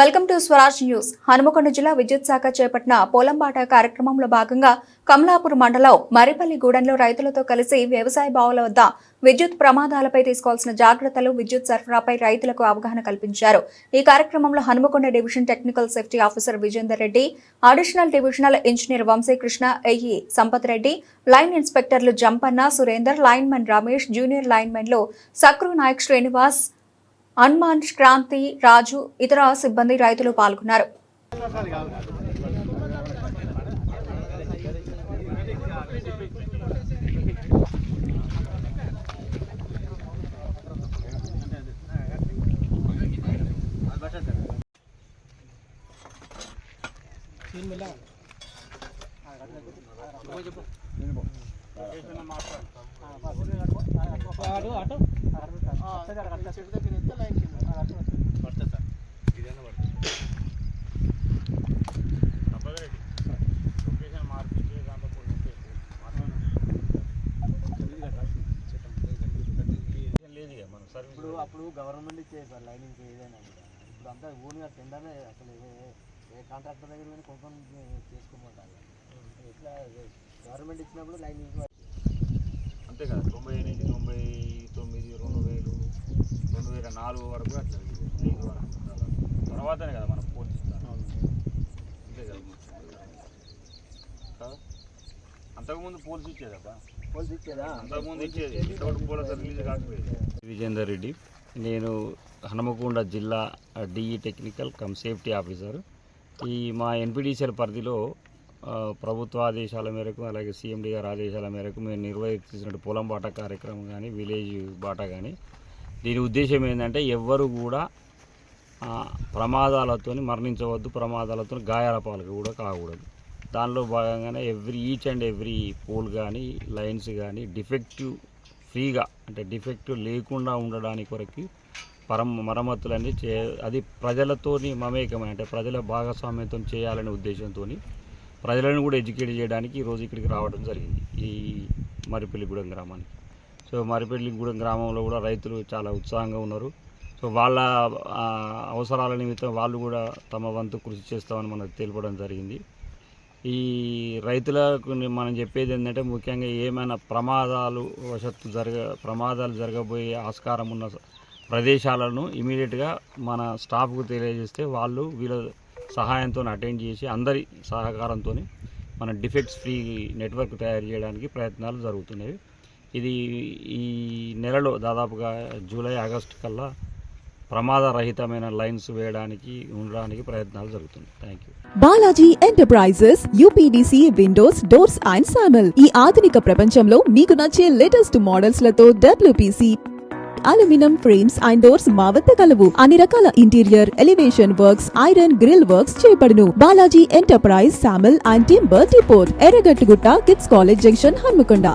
Welcome to Swaraj news. Hanumakonda జిల్లా విద్యుత్ శాఖ చేపట్టిన పోలంబాట కార్యక్రమంలో భాగంగా కమలాపూర్ మండలం మరిపల్లిగూడెంలో రైతులతో కలిసి వ్యవసాయ బావుల వద్ద విద్యుత్ ప్రమాదాలపై తీసుకోవాల్సిన జాగ్రత్తలు విద్యుత్ సరఫరాపై రైతులకు అవగాహన కల్పించారు. ఈ కార్యక్రమంలో Hanumakonda division technical safety officer Vijender Reddy additional divisional engineer Vamshikrishna A E Sampath Reddy line ఇన్స్పెక్టర్లు Jampanna Surender linemen Ramesh junior లైన్మెన్లు సక్రు నాయక్ శ్రీనివాస్ హనుమాన్ క్రాంతి రాజు ఇతర సిబ్బంది రైతులు పాల్గొన్నారు. లేదు ఇక మన సర్వీస్ ఇప్పుడు అప్పుడు గవర్నమెంట్ ఇచ్చేది సార్ లైనింగ్ ఏదైనా కూడా ఇప్పుడు అంతా ఓన్గా టెండర్నే అసలు ఏ- కాంట్రాక్టర్ దగ్గర కానీ కొనుక్కొని చేసుకోమంటారు ఇట్లా గవర్నమెంట్ ఇచ్చినప్పుడు లైనింగ్ అంతే కదా తొంభై ఎనిమిది తొంభై తొమ్మిది రెండు రెండు వేల నాలుగు వరకు అట్లా ఐదు వరకు. తర్వాతనే కదా మనం పోలీసు అంతే కదా కదా? అంతకుముందు పోలీసు ఇచ్చేదబ్బా. పోలీసు ఇచ్చేదా? అంతకుముందు ఇచ్చేది. ఇంతవరకు పోలీసు రిలీజ్ కాకపోయేది. విజేందర్ రెడ్డి. నేను హనుమకొండ జిల్లా DE technical cum safety officer. ఈ మా ఎన్పిడిసిఎల్ పరిధిలో ప్రభుత్వ ఆదేశాల మేరకు అలాగే సీఎండీ గారి ఆదేశాల మేరకు మేము నిర్వహిస్తున్న పొలం బాట కార్యక్రమం కానీ విలేజ్ బాట కానీ దీని ఉద్దేశం ఏంటంటే ఎవ్వరు కూడా ప్రమాదాలతో మరణించవద్దు ప్రమాదాలతో గాయాల పాలకు కూడా కాకూడదు. దానిలో భాగంగానే every each and every pole కానీ లైన్స్ కానీ డిఫెక్టివ్ ఫ్రీగా అంటే డిఫెక్టివ్ లేకుండా ఉండడానికి కొరకు పరం మరమ్మతులన్నీ చే అది ప్రజలతోని మమేకమైన అంటే ప్రజల భాగస్వామ్యంతో చేయాలనే ఉద్దేశంతో ప్రజలను కూడా ఎడ్యుకేట్ చేయడానికి ఈరోజు ఇక్కడికి రావడం జరిగింది. ఈ మరిపిల్లిగూడెం గ్రామానికి. సో మరిపల్లిగూడెం గ్రామంలో కూడా రైతులు చాలా ఉత్సాహంగా ఉన్నారు. సో వాళ్ళ అవసరాల నిమిత్తం వాళ్ళు కూడా తమ వంతు కృషి చేస్తామని మనకు తెలపడం జరిగింది. ఈ రైతులకు మనం చెప్పేది ఏంటంటే ముఖ్యంగా ఏమైనా ప్రమాదాలు వశత్తు జరగ ప్రమాదాలు జరగబోయే ఆస్కారం ఉన్న ప్రదేశాలను ఇమీడియట్గా మన స్టాఫ్కు తెలియజేస్తే వాళ్ళు వీళ్ళ సహాయంతో అటెండ్ చేసి అందరి సహకారంతో మన డిఫెక్ట్స్ ఫ్రీ నెట్వర్క్ తయారు చేయడానికి ప్రయత్నాలు జరుగుతున్నాయి. ఇది ఈ నెలలో దాదాపుగా జూలై ఆగస్టు కల్లా ప్రమాదరహితమైన లైన్స్ వేయడానికి ఉండడానికి ప్రయత్నాలు జరుగుతున్నాయి. Thank you Balaji enterprises UPVC windows doors and sawmill. ఈ ఆధునిక ప్రపంచంలో మీకు నచ్చే latest మోడల్స్లతో WPC aluminium frames and doors మా వద్ద కలవు. అన్ని రకాల interior elevation works iron grill works చేయబడును Balaji enterprise sawmill and timber depot Erragattugutta kids college junction Hanamkonda.